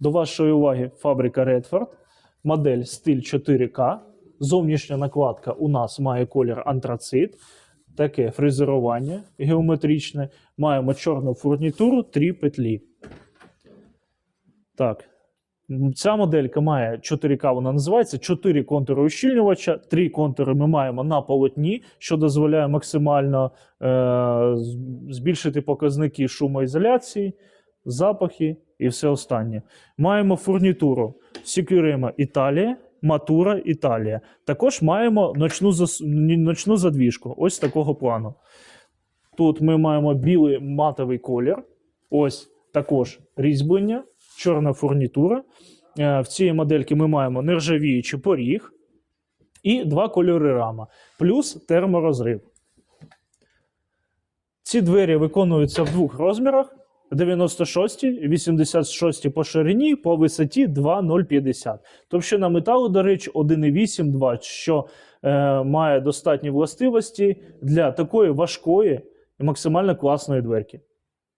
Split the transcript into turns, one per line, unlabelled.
До вашої уваги фабрика Redford, модель стиль 4К. Зовнішня накладка у нас має колір антрацит, таке фрезерування геометричне. Маємо чорну фурнітуру, три петлі. Так. Ця моделька має 4К, вона називається 4 контури ущільнювача, 3 контури ми маємо на полотні, що дозволяє максимально е, збільшити показники шумоізоляції, запахи і все останнє. Маємо фурнітуру Securema Італія, Матура Італія. Також маємо ночну, зас... ночну задвіжку, ось такого плану. Тут ми маємо білий матовий колір, ось також різьблення, чорна фурнітура. Е, В цій модельці ми маємо нержавіючий поріг і два кольори рама, плюс терморозрив. Ці двері виконуються в двох розмірах: 96, 86 по ширині, по висоті 2,050. Товщина металу, до речі, 1,8, 2, що е, має достатні властивості для такої важкої і максимально класної дверки.